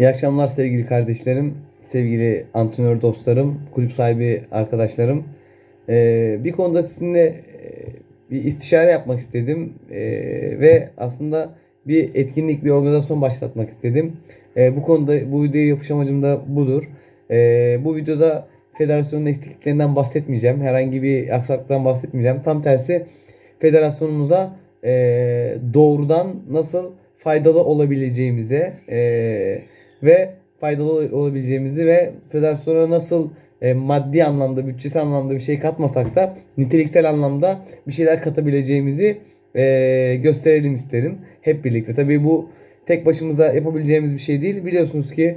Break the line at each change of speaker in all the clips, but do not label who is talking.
İyi akşamlar sevgili kardeşlerim, sevgili antrenör dostlarım, kulüp sahibi arkadaşlarım. Ee, bir konuda sizinle e, bir istişare yapmak istedim Ee, ve aslında bir etkinlik, bir organizasyon başlatmak istedim. Ee, bu konuda bu videoyu yapış amacım da budur. Ee, bu videoda federasyonun eksikliklerinden bahsetmeyeceğim, herhangi bir aksaklıktan bahsetmeyeceğim. Tam tersi federasyonumuza e, doğrudan nasıl faydalı olabileceğimize e, ve faydalı olabileceğimizi ve federasyona nasıl e, maddi anlamda, bütçesel anlamda bir şey katmasak da niteliksel anlamda bir şeyler katabileceğimizi e, gösterelim isterim. Hep birlikte. Tabii bu tek başımıza yapabileceğimiz bir şey değil. Biliyorsunuz ki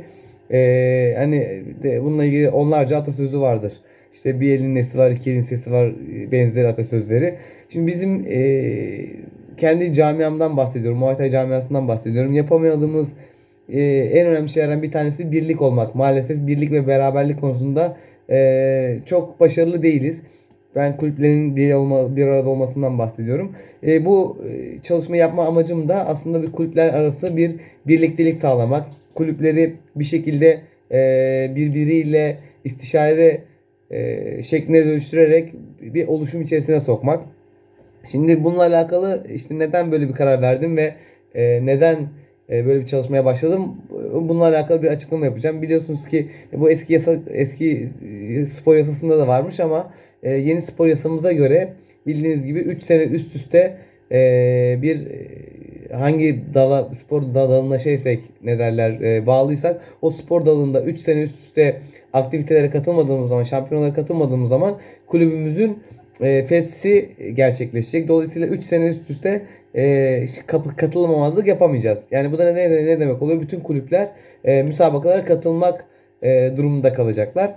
e, hani de bununla ilgili onlarca atasözü vardır. İşte bir elin nesi var, iki elin sesi var e, benzeri atasözleri. Şimdi bizim e, kendi camiamdan bahsediyorum. Muay Thai camiasından bahsediyorum. Yapamadığımız e, en önemli şeylerden bir tanesi birlik olmak. Maalesef birlik ve beraberlik konusunda e, çok başarılı değiliz. Ben kulüplerin bir, olma, bir arada olmasından bahsediyorum. E, bu e, çalışma yapma amacım da aslında bir kulüpler arası bir birliktelik sağlamak. Kulüpleri bir şekilde e, birbiriyle istişare e, şekline dönüştürerek bir oluşum içerisine sokmak. Şimdi bununla alakalı işte neden böyle bir karar verdim ve e, neden böyle bir çalışmaya başladım. Bununla alakalı bir açıklama yapacağım. Biliyorsunuz ki bu eski yasa eski e, spor yasasında da varmış ama e, yeni spor yasamıza göre bildiğiniz gibi 3 sene üst üste e, bir hangi dala spor dalına şeysek ne derler bağlıysak o spor dalında 3 sene üst üste aktivitelere katılmadığımız zaman şampiyonlara katılmadığımız zaman kulübümüzün e, fesli gerçekleşecek. Dolayısıyla 3 sene üst üste e, katılmamazlık yapamayacağız. Yani bu da ne, ne, ne demek oluyor? Bütün kulüpler e, müsabakalara katılmak e, durumunda kalacaklar.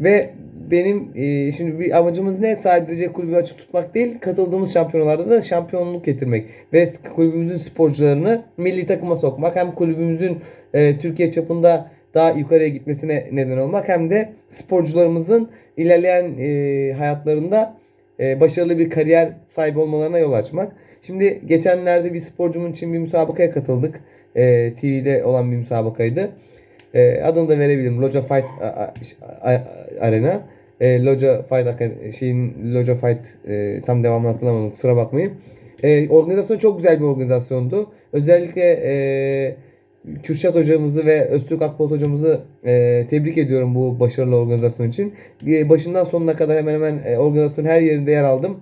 Ve benim e, şimdi bir amacımız ne? Sadece kulübü açık tutmak değil, katıldığımız şampiyonalarda da şampiyonluk getirmek ve kulübümüzün sporcularını milli takıma sokmak. Hem kulübümüzün e, Türkiye çapında daha yukarıya gitmesine neden olmak hem de sporcularımızın ilerleyen e, hayatlarında başarılı bir kariyer sahibi olmalarına yol açmak. Şimdi geçenlerde bir sporcumun için bir müsabakaya katıldık. E, TV'de olan bir müsabakaydı. E, adını da verebilirim. Loja Fight Arena. E, Loja Fight şeyin Loja Fight e, tam devamını hatırlamadım. Kusura bakmayın. E, organizasyon çok güzel bir organizasyondu. Özellikle e, Kürşat hocamızı ve Öztürk Akpolat hocamızı e, tebrik ediyorum bu başarılı organizasyon için. E, başından sonuna kadar hemen hemen e, organizasyonun her yerinde yer aldım.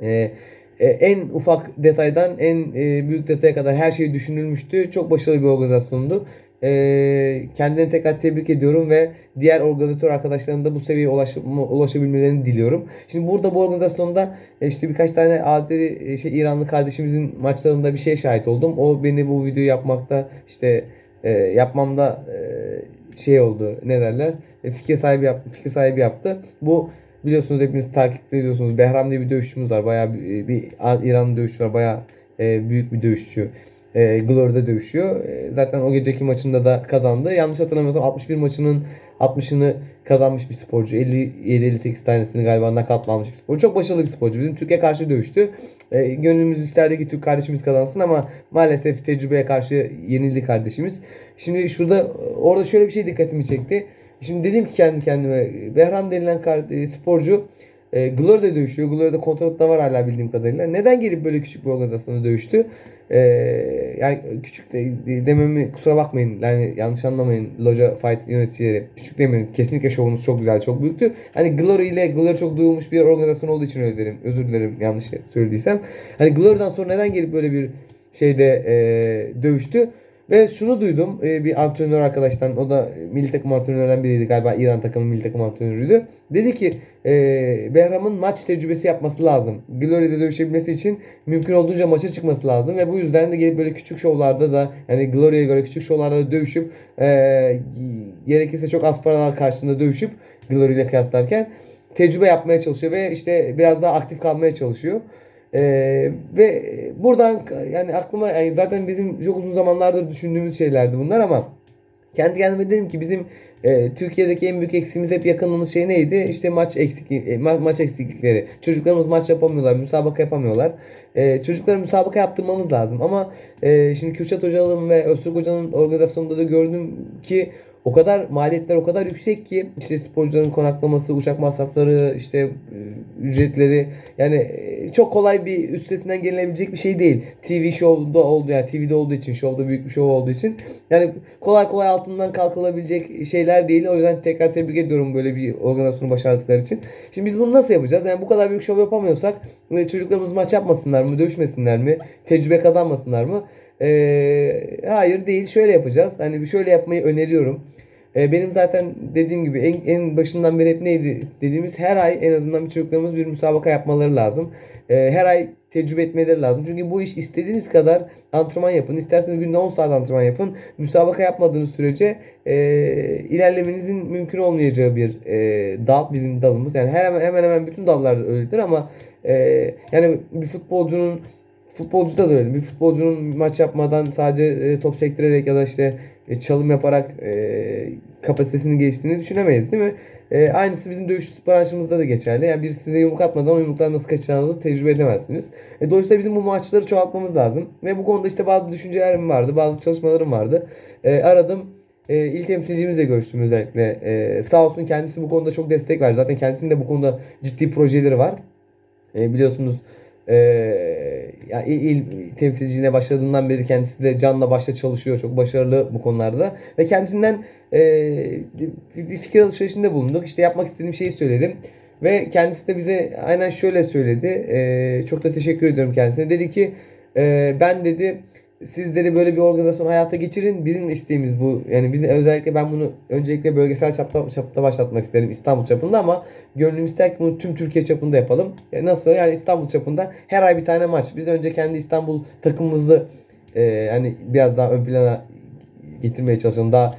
E, e, en ufak detaydan en e, büyük detaya kadar her şey düşünülmüştü. Çok başarılı bir organizasyondu. E, kendilerini tekrar tebrik ediyorum ve diğer organizatör arkadaşlarım da bu seviyeye ulaş, ulaşabilmelerini diliyorum. Şimdi burada bu organizasyonda e, işte birkaç tane Azeri e, şey İranlı kardeşimizin maçlarında bir şey şahit oldum. O beni bu videoyu yapmakta işte e, yapmamda e, şey oldu ne derler e, fikir sahibi yaptı fikir sahibi yaptı. Bu biliyorsunuz hepiniz takip ediyorsunuz. Behram diye bir dövüşçümüz var. Bayağı bir, bir İranlı dövüşçü var. Bayağı e, büyük bir dövüşçü. E, Glory'de dövüşüyor. E, zaten o geceki maçında da kazandı. Yanlış hatırlamıyorsam 61 maçının 60'ını kazanmış bir sporcu. 57-58 tanesini galiba nakatlanmış bir sporcu. Çok başarılı bir sporcu. Bizim Türkiye karşı dövüştü. E, gönlümüz isterdi ki Türk kardeşimiz kazansın ama maalesef tecrübeye karşı yenildi kardeşimiz. Şimdi şurada orada şöyle bir şey dikkatimi çekti. Şimdi dedim ki kendi kendime Behram denilen e, sporcu e, Glory'de dövüşüyor. Glory'de kontrat da var hala bildiğim kadarıyla. Neden gelip böyle küçük bir organizasyonda dövüştü? E, yani küçük de, dememi kusura bakmayın. Yani yanlış anlamayın. Loja Fight yöneticileri. Küçük demeyin. Kesinlikle şovunuz çok güzel, çok büyüktü. Hani Glory ile Glory çok duyulmuş bir organizasyon olduğu için öyle derim. Özür dilerim yanlış söylediysem. Hani Glory'den sonra neden gelip böyle bir şeyde e, dövüştü? Ve şunu duydum e, bir antrenör arkadaştan o da milli takım antrenörlerinden biriydi galiba İran takımı milli takım antrenörüydü. Dedi ki e, Behram'ın maç tecrübesi yapması lazım. Glory'de dövüşebilmesi için mümkün olduğunca maça çıkması lazım ve bu yüzden de gelip böyle küçük şovlarda da yani Glory'e göre küçük şovlarda da dövüşüp e, gerekirse çok az paralar karşılığında dövüşüp Glory ile kıyaslarken tecrübe yapmaya çalışıyor ve işte biraz daha aktif kalmaya çalışıyor. Ee, ve buradan yani aklıma yani zaten bizim çok uzun zamanlardır düşündüğümüz şeylerdi bunlar ama Kendi kendime dedim ki bizim e, Türkiye'deki en büyük eksiğimiz hep yakınımız şey neydi? İşte maç eksikliği, e, ma- maç eksiklikleri. Çocuklarımız maç yapamıyorlar, müsabaka yapamıyorlar. E, çocuklara müsabaka yaptırmamız lazım. Ama e, şimdi Kürşat Hoca'nın ve Öztürk Hoca'nın organizasyonunda da gördüm ki o kadar maliyetler o kadar yüksek ki işte sporcuların konaklaması, uçak masrafları, işte e, ücretleri yani e, çok kolay bir üstesinden gelinebilecek bir şey değil. TV şovda oldu yani TV'de olduğu için, şovda büyük bir şov olduğu için yani kolay kolay altından kalkılabilecek şeyler değil. O yüzden tekrar tebrik ediyorum böyle bir organizasyonu başardıkları için. Şimdi biz bunu nasıl yapacağız? Yani bu kadar büyük şov yapamıyorsak e, çocuklarımız maç yapmasınlar mı, dövüşmesinler mi, tecrübe kazanmasınlar mı? Ee, hayır değil. Şöyle yapacağız. Hani şöyle yapmayı öneriyorum. Ee, benim zaten dediğim gibi en, en başından beri hep neydi dediğimiz her ay en azından bir çocuklarımız bir müsabaka yapmaları lazım. Ee, her ay tecrübe etmeleri lazım. Çünkü bu iş istediğiniz kadar antrenman yapın. İsterseniz günde 10 saat antrenman yapın. Müsabaka yapmadığınız sürece e, ilerlemenizin mümkün olmayacağı bir e, dal bizim dalımız. Yani hemen hemen hemen bütün dallarda öyledir ama e, yani bir futbolcunun futbolcuda da öyle. Bir futbolcunun maç yapmadan sadece e, top sektirerek ya da işte e, çalım yaparak e, kapasitesini geliştirdiğini düşünemeyiz değil mi? E, aynısı bizim dövüş branşımızda da geçerli. Yani bir size yumruk atmadan o yumrukları nasıl kaçacağınızı tecrübe edemezsiniz. Dolayısıyla bizim bu maçları çoğaltmamız lazım. Ve bu konuda işte bazı düşüncelerim vardı, bazı çalışmalarım vardı. Aradım. E, il temsilcimizle görüştüm özellikle. E, sağ olsun kendisi bu konuda çok destek verdi. Zaten kendisinin de bu konuda ciddi projeleri var. E, biliyorsunuz e, ya il, il temsilciliğine başladığından beri kendisi de canla başla çalışıyor. Çok başarılı bu konularda. Ve kendisinden e, bir fikir alışverişinde bulunduk. İşte yapmak istediğim şeyi söyledim. Ve kendisi de bize aynen şöyle söyledi. E, çok da teşekkür ediyorum kendisine. Dedi ki e, ben dedi sizleri böyle bir organizasyon hayata geçirin. Bizim isteğimiz bu. Yani bizim özellikle ben bunu öncelikle bölgesel çapta, çapta başlatmak isterim İstanbul çapında ama gönlüm ister ki bunu tüm Türkiye çapında yapalım. E, nasıl? Yani İstanbul çapında her ay bir tane maç. Biz önce kendi İstanbul takımımızı e, hani biraz daha ön plana getirmeye çalışalım. Daha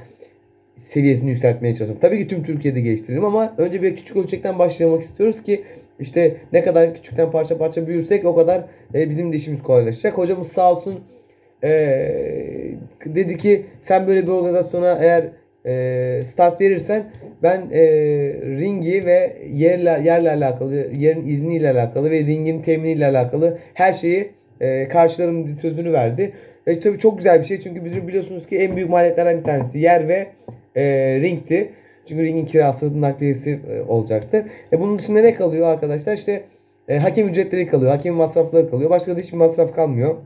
seviyesini yükseltmeye çalışalım. Tabii ki tüm Türkiye'de geliştirelim ama önce bir küçük ölçekten başlamak istiyoruz ki işte ne kadar küçükten parça parça büyürsek o kadar e, bizim de işimiz kolaylaşacak. Hocamız sağ olsun ee, dedi ki sen böyle bir organizasyona eğer e, start verirsen ben e, ringi ve yerle yerle alakalı, yerin izniyle alakalı ve ringin teminiyle alakalı her şeyi e, karşılarım sözünü verdi. E, tabii çok güzel bir şey çünkü bizim biliyorsunuz ki en büyük maliyetlerden bir tanesi yer ve e, ringti. Çünkü ringin kirası, nakliyesi e, olacaktı. E, bunun dışında ne kalıyor arkadaşlar? İşte e, hakem ücretleri kalıyor, hakem masrafları kalıyor. Başka da hiçbir masraf kalmıyor.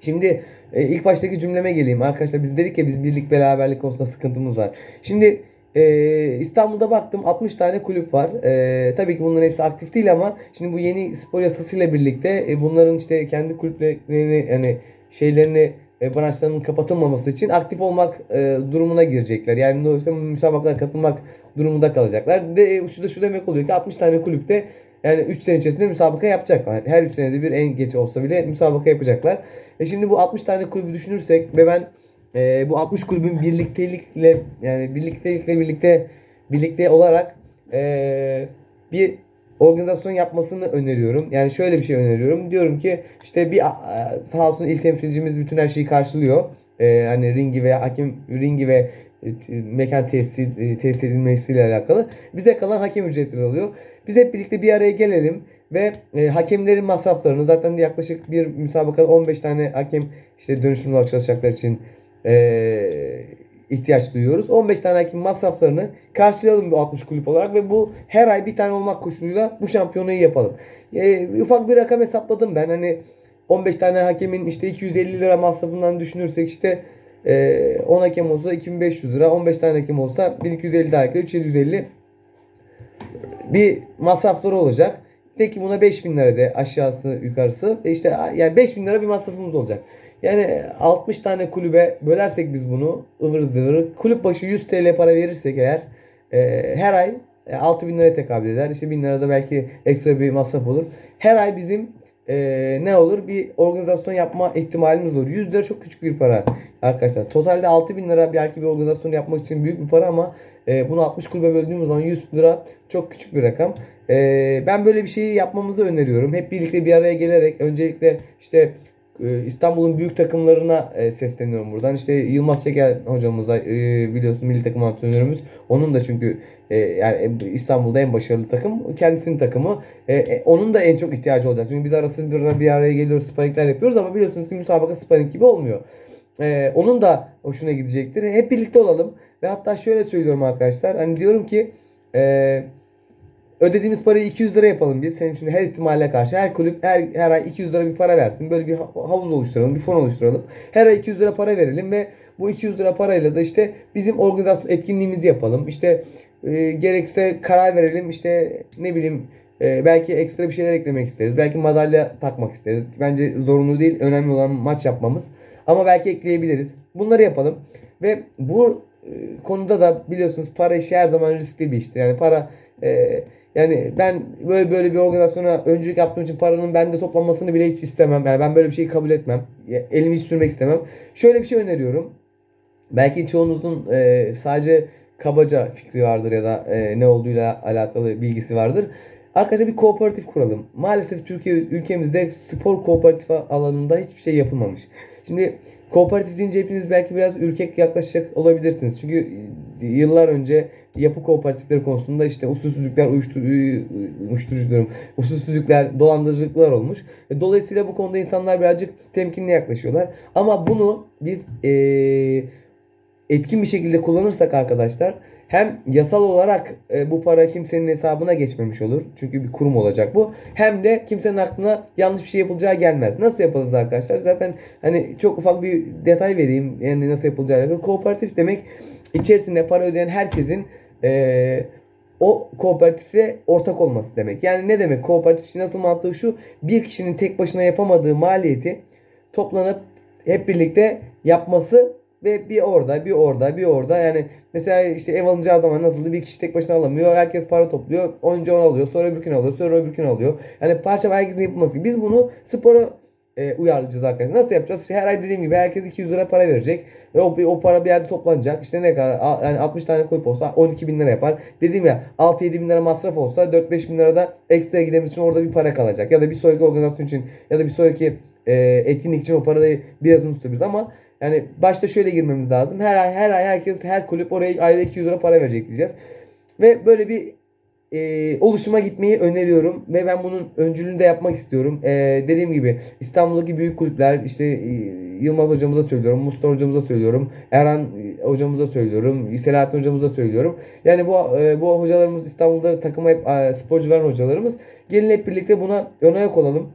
Şimdi e, ilk baştaki cümleme geleyim arkadaşlar. Biz dedik ya biz birlik beraberlik konusunda sıkıntımız var. Şimdi e, İstanbul'da baktım 60 tane kulüp var. E, tabii ki bunların hepsi aktif değil ama şimdi bu yeni spor yasasıyla birlikte e, bunların işte kendi kulüplerini yani şeylerini e, branşlarının kapatılmaması için aktif olmak e, durumuna girecekler. Yani dolayısıyla müsabakalara katılmak durumunda kalacaklar. De, e, şu da şu demek oluyor ki 60 tane kulüpte yani 3 sene içerisinde müsabaka yapacaklar. Her 3 senede bir en geç olsa bile müsabaka yapacaklar. E şimdi bu 60 tane kulübü düşünürsek ve ben e, bu 60 kulübün birliktelikle yani birliktelikle birlikte birlikte olarak e, bir organizasyon yapmasını öneriyorum. Yani şöyle bir şey öneriyorum. Diyorum ki işte bir sağ olsun il temsilcimiz bütün her şeyi karşılıyor. E, hani ringi ve hakem ringi ve mekan tesis, e, tesis edilmesiyle alakalı. Bize kalan hakem ücretleri alıyor. Biz hep birlikte bir araya gelelim ve e, hakemlerin masraflarını zaten yaklaşık bir müsabakada 15 tane hakem işte dönüşümlü olarak çalışacaklar için e, ihtiyaç duyuyoruz. 15 tane hakem masraflarını karşılayalım bu 60 kulüp olarak ve bu her ay bir tane olmak koşuluyla bu şampiyonayı yapalım. E, ufak bir rakam hesapladım ben. Hani 15 tane hakemin işte 250 lira masrafından düşünürsek işte e, 10 hakem olsa 2500 lira, 15 tane hakem olsa 1250 daha ekle 3750 bir masrafları olacak. De buna 5000 lira de aşağısı yukarısı. E işte yani 5000 lira bir masrafımız olacak. Yani 60 tane kulübe bölersek biz bunu ıvır zıvır kulüp başı 100 TL para verirsek eğer e, her ay e, 6000 liraya tekabül eder. İşte 1000 lira da belki ekstra bir masraf olur. Her ay bizim e, ne olur? Bir organizasyon yapma ihtimalimiz olur. 100 lira çok küçük bir para arkadaşlar. Totalde 6000 lira belki bir organizasyon yapmak için büyük bir para ama e, bunu 60 kulübe böldüğümüz zaman 100 lira çok küçük bir rakam. E, ben böyle bir şeyi yapmamızı öneriyorum. Hep birlikte bir araya gelerek öncelikle işte İstanbul'un büyük takımlarına e, sesleniyorum buradan. İşte Yılmaz Çeker hocamıza e, biliyorsun milli takım antrenörümüz. Onun da çünkü e, yani İstanbul'da en başarılı takım kendisinin takımı. Onun da en çok ihtiyacı olacak. Çünkü biz arasında bir araya geliyoruz, sparingler yapıyoruz ama biliyorsunuz ki müsabaka sparing gibi olmuyor. Onun da hoşuna gidecektir. Hep birlikte olalım. Ve hatta şöyle söylüyorum arkadaşlar. Hani diyorum ki eee ödediğimiz parayı 200 lira yapalım biz. Senin şimdi her ihtimale karşı her kulüp her, her ay 200 lira bir para versin. Böyle bir havuz oluşturalım, bir fon oluşturalım. Her ay 200 lira para verelim ve bu 200 lira parayla da işte bizim organizasyon etkinliğimizi yapalım. İşte e, gerekse karar verelim. İşte ne bileyim e, belki ekstra bir şeyler eklemek isteriz. Belki madalya takmak isteriz. Bence zorunlu değil. Önemli olan maç yapmamız. Ama belki ekleyebiliriz. Bunları yapalım. Ve bu e, konuda da biliyorsunuz para işi her zaman riskli bir iştir. Yani para e, yani ben böyle böyle bir organizasyona öncülük yaptığım için paranın bende toplanmasını bile hiç istemem. Yani ben böyle bir şeyi kabul etmem. Elimi hiç sürmek istemem. Şöyle bir şey öneriyorum. Belki çoğunuzun e, sadece kabaca fikri vardır ya da e, ne olduğuyla alakalı bilgisi vardır. Arkadaşlar bir kooperatif kuralım. Maalesef Türkiye ülkemizde spor kooperatif alanında hiçbir şey yapılmamış. Şimdi kooperatif deyince hepiniz belki biraz ürkek yaklaşacak olabilirsiniz. Çünkü yıllar önce yapı kooperatifleri konusunda işte usulsüzlükler, uyuşturucu, uyuşturucu diyorum, usulsüzlükler, dolandırıcılıklar olmuş. E, dolayısıyla bu konuda insanlar birazcık temkinli yaklaşıyorlar. Ama bunu biz ee, etkin bir şekilde kullanırsak arkadaşlar hem yasal olarak e, bu para kimsenin hesabına geçmemiş olur. Çünkü bir kurum olacak bu. Hem de kimsenin aklına yanlış bir şey yapılacağı gelmez. Nasıl yapılır arkadaşlar? Zaten hani çok ufak bir detay vereyim. Yani nasıl yapılacağı. Kooperatif demek içerisinde para ödeyen herkesin e, o kooperatife ortak olması demek. Yani ne demek? Kooperatif için nasıl mantığı şu. Bir kişinin tek başına yapamadığı maliyeti toplanıp hep birlikte yapması ve bir orada, bir orada, bir orada. Yani mesela işte ev alınacağı zaman nasıldı? Bir kişi tek başına alamıyor. Herkes para topluyor. Önce onu alıyor. Sonra öbürkünü alıyor. Sonra öbürkünü alıyor. Yani parça herkesin yapılması. Biz bunu spora e, uyarlayacağız arkadaşlar. Nasıl yapacağız? İşte her ay dediğim gibi herkes 200 lira para verecek. Ve o, o para bir yerde toplanacak. İşte ne kadar yani 60 tane kulüp olsa 12 bin lira yapar. Dediğim ya 6-7 bin lira masraf olsa 4-5 bin lira da ekstra gidemiz için orada bir para kalacak. Ya da bir sonraki organizasyon için ya da bir sonraki e, etkinlik için o parayı birazını tutabiliriz ama yani başta şöyle girmemiz lazım. Her ay her ay herkes her kulüp oraya ayda 200 lira para verecek diyeceğiz. Ve böyle bir e, oluşuma gitmeyi öneriyorum ve ben bunun öncülüğünü de yapmak istiyorum. E, dediğim gibi İstanbul'daki büyük kulüpler işte e, Yılmaz hocamıza söylüyorum, Mustafa hocamıza söylüyorum, Erhan e, hocamıza söylüyorum, Selahattin hocamıza söylüyorum. Yani bu e, bu hocalarımız İstanbul'da takıma hep e, sporcu veren hocalarımız. Gelin hep birlikte buna ön olalım.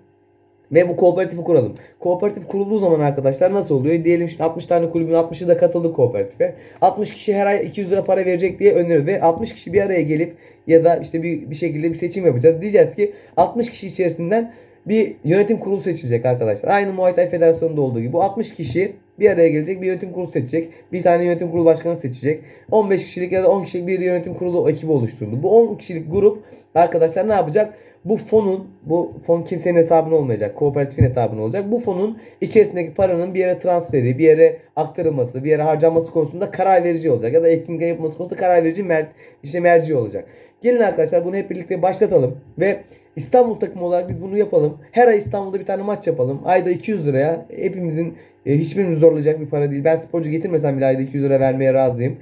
Ve bu kooperatifi kuralım. Kooperatif kurulduğu zaman arkadaşlar nasıl oluyor? Diyelim işte 60 tane kulübün 60'ı da katıldı kooperatife. 60 kişi her ay 200 lira para verecek diye öneriyor. Ve 60 kişi bir araya gelip ya da işte bir, bir şekilde bir seçim yapacağız. Diyeceğiz ki 60 kişi içerisinden bir yönetim kurulu seçilecek arkadaşlar. Aynı Muay Thai Federasyonu'nda olduğu gibi bu 60 kişi bir araya gelecek bir yönetim kurulu seçecek. Bir tane yönetim kurulu başkanı seçecek. 15 kişilik ya da 10 kişilik bir yönetim kurulu ekibi oluşturuldu. Bu 10 kişilik grup arkadaşlar ne yapacak? Bu fonun, bu fon kimsenin hesabına olmayacak. Kooperatifin hesabına olacak. Bu fonun içerisindeki paranın bir yere transferi, bir yere aktarılması, bir yere harcanması konusunda karar verici olacak. Ya da etkinlik yapılması konusunda karar verici mer işte merci olacak. Gelin arkadaşlar bunu hep birlikte başlatalım ve İstanbul takımı olarak biz bunu yapalım. Her ay İstanbul'da bir tane maç yapalım. Ayda 200 liraya hepimizin e, hiçbirimiz zorlayacak bir para değil. Ben sporcu getirmesem bile ayda 200 lira vermeye razıyım.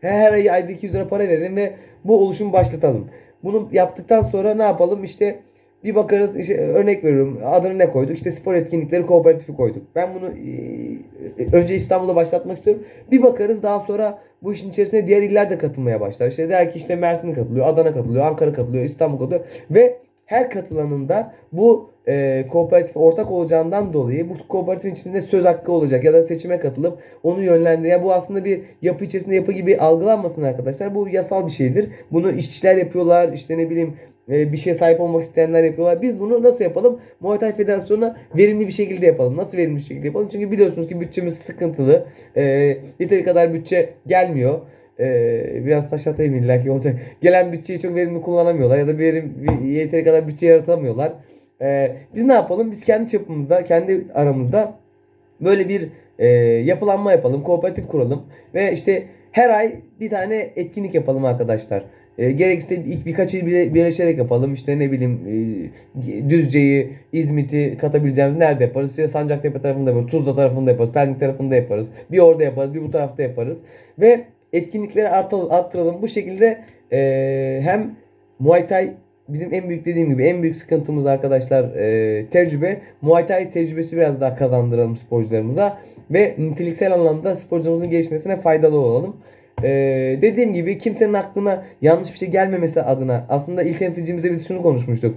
Her ay ayda 200 lira para verelim ve bu oluşumu başlatalım. Bunu yaptıktan sonra ne yapalım? İşte bir bakarız işte örnek veriyorum adını ne koyduk işte spor etkinlikleri kooperatifi koyduk. Ben bunu e, önce İstanbul'da başlatmak istiyorum. Bir bakarız daha sonra bu işin içerisine diğer iller de katılmaya başlar. İşte der ki işte Mersin katılıyor, Adana katılıyor, Ankara katılıyor, İstanbul katılıyor ve her katılanın da bu e, kooperatif ortak olacağından dolayı bu kooperatifin içinde söz hakkı olacak ya da seçime katılıp onu yönlendiriyor. Bu aslında bir yapı içerisinde yapı gibi algılanmasın arkadaşlar. Bu yasal bir şeydir. Bunu işçiler yapıyorlar. işte ne bileyim e, bir şeye sahip olmak isteyenler yapıyorlar. Biz bunu nasıl yapalım? Muay Thai Federasyonu'na verimli bir şekilde yapalım. Nasıl verimli bir şekilde yapalım? Çünkü biliyorsunuz ki bütçemiz sıkıntılı. E, yeteri kadar bütçe gelmiyor ee, biraz taş atayım illa ki olacak. Gelen bütçeyi çok verimli kullanamıyorlar ya da bir verim, yeteri kadar bütçe yaratamıyorlar. Ee, biz ne yapalım? Biz kendi çapımızda, kendi aramızda böyle bir e, yapılanma yapalım, kooperatif kuralım ve işte her ay bir tane etkinlik yapalım arkadaşlar. E, gerekirse ilk birkaç il birleşerek yapalım. İşte ne bileyim e, Düzce'yi, İzmit'i katabileceğimiz nerede yaparız? İşte Sancaktepe tarafında yaparız, Tuzla tarafında yaparız, Pendik tarafında yaparız. Bir orada yaparız, bir bu tarafta yaparız. Ve etkinlikleri arttıralım. Bu şekilde e, hem Muay Thai bizim en büyük dediğim gibi en büyük sıkıntımız arkadaşlar e, tecrübe. Muay Thai tecrübesi biraz daha kazandıralım sporcularımıza ve niteliksel anlamda sporcularımızın gelişmesine faydalı olalım. Ee, dediğim gibi kimsenin aklına yanlış bir şey gelmemesi adına aslında ilk temsilcimizle biz şunu konuşmuştuk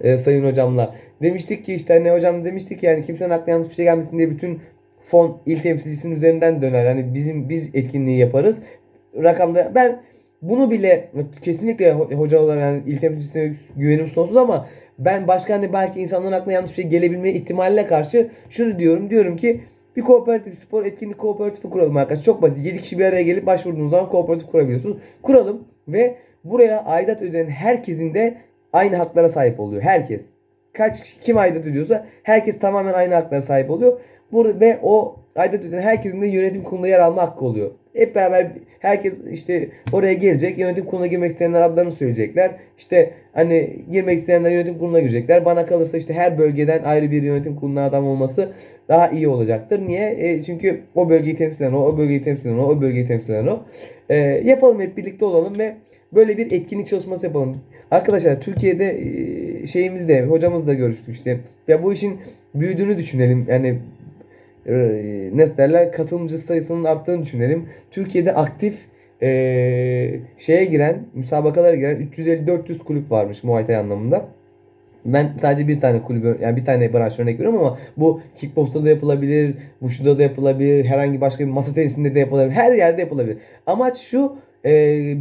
e, sayın hocamla. Demiştik ki işte hani hocam demiştik ki yani kimsenin aklına yanlış bir şey gelmesin diye bütün fon il temsilcisinin üzerinden döner. Hani bizim biz etkinliği yaparız. Rakamda ben bunu bile kesinlikle ho- hoca olarak yani il temsilcisine güvenim sonsuz ama ben başka hani belki insanların aklına yanlış bir şey gelebilme ihtimaline karşı şunu diyorum. Diyorum ki bir kooperatif spor etkinlik kooperatifi kuralım arkadaşlar. Çok basit. 7 kişi bir araya gelip başvurduğunuz zaman kooperatif kurabiliyorsunuz. Kuralım ve buraya aidat ödeyen herkesin de aynı haklara sahip oluyor. Herkes. Kaç kişi kim aidat ödüyorsa herkes tamamen aynı haklara sahip oluyor. Burada ve o aidat ödeyen herkesin de yönetim kurulunda yer alma hakkı oluyor. Hep beraber herkes işte oraya gelecek. Yönetim kuruluna girmek isteyenler adlarını söyleyecekler. İşte hani girmek isteyenler yönetim kuruluna girecekler. Bana kalırsa işte her bölgeden ayrı bir yönetim kuruluna adam olması daha iyi olacaktır. Niye? E, çünkü o bölgeyi temsil eden o, o bölgeyi temsil eden o, o bölgeyi temsil eden o. E, yapalım hep birlikte olalım ve böyle bir etkinlik çalışması yapalım. Arkadaşlar Türkiye'de e, şeyimizde hocamızla görüştük işte. Ya bu işin büyüdüğünü düşünelim. Yani ne derler katılımcı sayısının arttığını düşünelim. Türkiye'de aktif e, şeye giren, müsabakalara giren 350-400 kulüp varmış Muay Thai anlamında. Ben sadece bir tane kulübü yani bir tane branş örnek veriyorum ama bu kickboxta da yapılabilir, wushu'da da yapılabilir, herhangi başka bir masa tenisinde de yapılabilir, her yerde yapılabilir. Amaç şu e,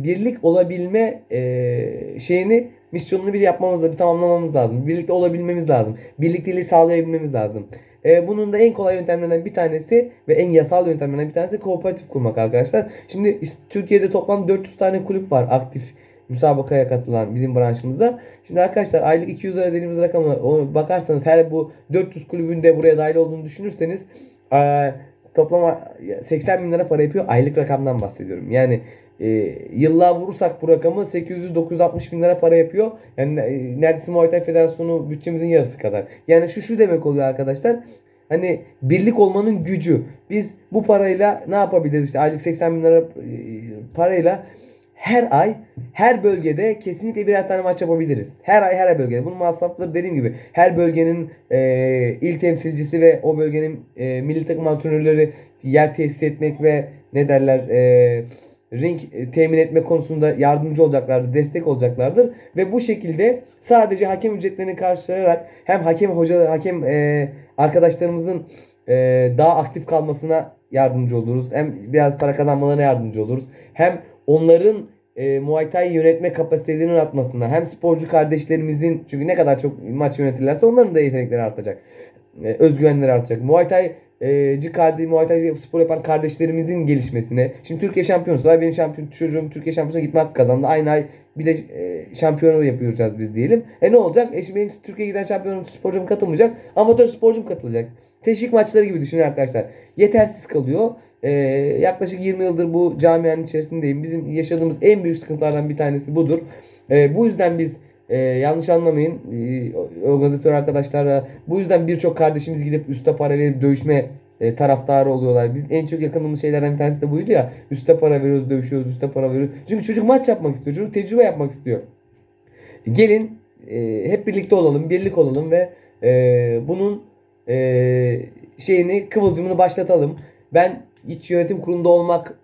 birlik olabilme e, şeyini misyonunu bir yapmamız bir tamamlamamız lazım. Birlikte olabilmemiz lazım. Birlikteliği sağlayabilmemiz lazım. E, bunun da en kolay yöntemlerinden bir tanesi ve en yasal yöntemlerinden bir tanesi kooperatif kurmak arkadaşlar. Şimdi Türkiye'de toplam 400 tane kulüp var aktif müsabakaya katılan bizim branşımızda. Şimdi arkadaşlar aylık 200 lira dediğimiz rakama bakarsanız her bu 400 kulübün de buraya dahil olduğunu düşünürseniz eee, toplam 80 bin lira para yapıyor. Aylık rakamdan bahsediyorum. Yani e, yıllığa vurursak bu rakamı 800-960 bin lira para yapıyor. Yani e, neredeyse Muay Thai Federasyonu bütçemizin yarısı kadar. Yani şu şu demek oluyor arkadaşlar. Hani birlik olmanın gücü. Biz bu parayla ne yapabiliriz? İşte aylık 80 bin lira e, parayla her ay her bölgede kesinlikle birer tane maç yapabiliriz. Her ay her bölgede. Bunun masrafları dediğim gibi her bölgenin e, il temsilcisi ve o bölgenin e, milli takım antrenörleri yer tesis etmek ve ne derler e, ring e, temin etme konusunda yardımcı olacaklardır, destek olacaklardır ve bu şekilde sadece hakem ücretlerini karşılayarak hem hakem hoca hakem e, arkadaşlarımızın e, daha aktif kalmasına yardımcı oluruz. Hem biraz para kazanmalarına yardımcı oluruz. Hem onların e, Muay Thai yönetme kapasitelerinin artmasına hem sporcu kardeşlerimizin çünkü ne kadar çok maç yönetirlerse onların da yetenekleri artacak. E, özgüvenleri artacak. Muay Thai e, ci kardeş, Muay Thai spor yapan kardeşlerimizin gelişmesine. Şimdi Türkiye şampiyonası var. Benim şampiyon çocuğum Türkiye şampiyonasına gitme hakkı kazandı. Aynı ay bir de e, şampiyonu yapıyoruz biz diyelim. E ne olacak? E şimdi benim Türkiye'ye giden şampiyon sporcum katılmayacak. Amatör sporcum katılacak. Teşvik maçları gibi düşünün arkadaşlar. Yetersiz kalıyor. Ee, yaklaşık 20 yıldır bu camianın içerisindeyim. Bizim yaşadığımız en büyük sıkıntılardan bir tanesi budur. Ee, bu yüzden biz e, yanlış anlamayın e, organizatör arkadaşlarla bu yüzden birçok kardeşimiz gidip üste para verip dövüşme e, taraftarı oluyorlar. Biz en çok yakınımız şeylerden bir tanesi de buydu ya. Üste para veriyoruz, dövüşüyoruz, üste para veriyoruz. Çünkü çocuk maç yapmak istiyor. Çocuk tecrübe yapmak istiyor. Gelin e, hep birlikte olalım, birlik olalım ve e, bunun e, şeyini kıvılcımını başlatalım. Ben hiç yönetim kurulunda olmak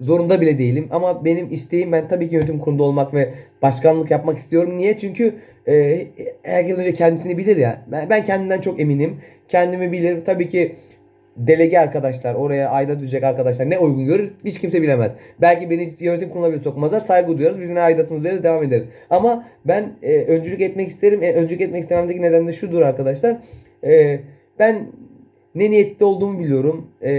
zorunda bile değilim ama benim isteğim ben tabii ki yönetim kurulunda olmak ve başkanlık yapmak istiyorum. Niye? Çünkü e, herkes önce kendisini bilir ya. Ben, ben kendimden çok eminim. Kendimi bilir. Tabii ki delege arkadaşlar, oraya ayda düşecek arkadaşlar ne uygun görür hiç kimse bilemez. Belki beni yönetim kuruluna bile sokmazlar. Saygı duyarız. Biz yine aidatımızı veririz, devam ederiz. Ama ben e, öncülük etmek isterim. E, öncülük etmek istememdeki neden de şudur arkadaşlar. E, ben ne niyetli olduğumu biliyorum. E,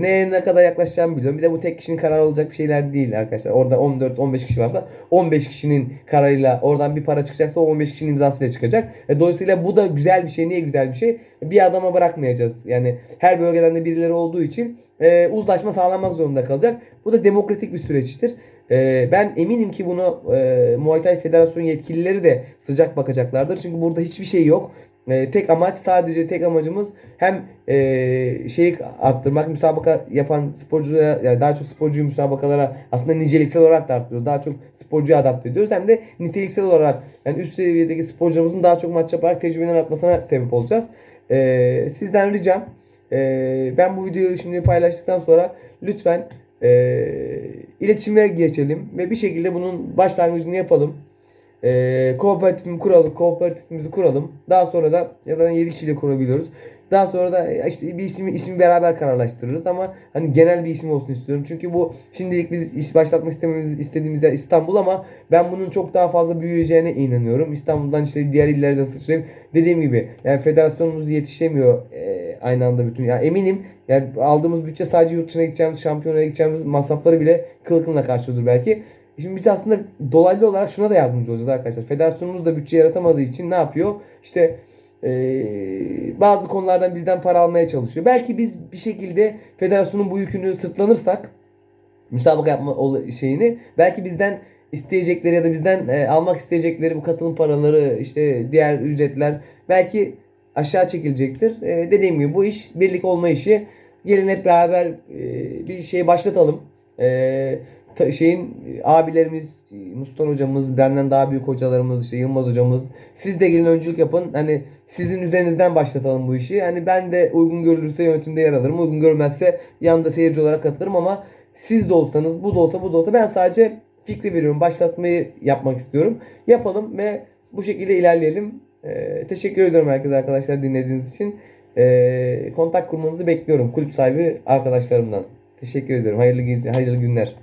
neye ne kadar yaklaşacağımı biliyorum. Bir de bu tek kişinin kararı olacak bir şeyler değil arkadaşlar. Orada 14-15 kişi varsa 15 kişinin kararıyla oradan bir para çıkacaksa o 15 kişinin imzasıyla çıkacak. E, dolayısıyla bu da güzel bir şey. Niye güzel bir şey? Bir adama bırakmayacağız. Yani her bölgeden de birileri olduğu için e, uzlaşma sağlanmak zorunda kalacak. Bu da demokratik bir süreçtir. Ee, ben eminim ki bunu e, Muay Thai Federasyonu yetkilileri de sıcak bakacaklardır. Çünkü burada hiçbir şey yok. Ee, tek amaç sadece tek amacımız hem e, şeyi arttırmak, müsabaka yapan sporcuya yani daha çok sporcuyu müsabakalara aslında niceliksel olarak da arttırıyoruz. Daha çok sporcuya adapte ediyoruz. Hem de niteliksel olarak yani üst seviyedeki sporcularımızın daha çok maç yaparak tecrübelerini artmasına sebep olacağız. Ee, sizden ricam e, ben bu videoyu şimdi paylaştıktan sonra lütfen e, iletişime geçelim ve bir şekilde bunun başlangıcını yapalım. E, kooperatifimi kuralım, kooperatifimizi kuralım. Daha sonra da ya da 7 kişiyle kurabiliyoruz. Daha sonra da e, işte bir ismi ismi beraber kararlaştırırız ama hani genel bir isim olsun istiyorum. Çünkü bu şimdilik biz iş başlatmak istememiz istediğimiz yer İstanbul ama ben bunun çok daha fazla büyüyeceğine inanıyorum. İstanbul'dan işte diğer illerde sıçrayıp dediğim gibi yani federasyonumuz yetişemiyor e, aynı anda bütün. Yani eminim yani aldığımız bütçe sadece yurt dışına gideceğimiz, şampiyonaya gideceğimiz masrafları bile kıl kılına karşılıyordur belki. Şimdi biz aslında dolaylı olarak şuna da yardımcı olacağız arkadaşlar. Federasyonumuz da bütçe yaratamadığı için ne yapıyor? İşte ee, bazı konulardan bizden para almaya çalışıyor. Belki biz bir şekilde federasyonun bu yükünü sırtlanırsak müsabaka yapma şeyini belki bizden isteyecekleri ya da bizden e, almak isteyecekleri bu katılım paraları işte diğer ücretler belki aşağı çekilecektir. E, dediğim gibi bu iş birlik olma işi. Gelin hep beraber e, bir şey başlatalım. E, ta- şeyin abilerimiz, Mustan hocamız, benden daha büyük hocalarımız, işte Yılmaz hocamız. Siz de gelin öncülük yapın. Hani sizin üzerinizden başlatalım bu işi. Hani ben de uygun görülürse yönetimde yer alırım. Uygun görmezse yanında seyirci olarak katılırım ama siz de olsanız, bu da olsa, bu da olsa ben sadece fikri veriyorum. Başlatmayı yapmak istiyorum. Yapalım ve bu şekilde ilerleyelim. Ee, teşekkür ediyorum herkese arkadaşlar dinlediğiniz için. Ee, kontak kurmanızı bekliyorum kulüp sahibi arkadaşlarımdan. Teşekkür ederim. Hayırlı, hayırlı günler.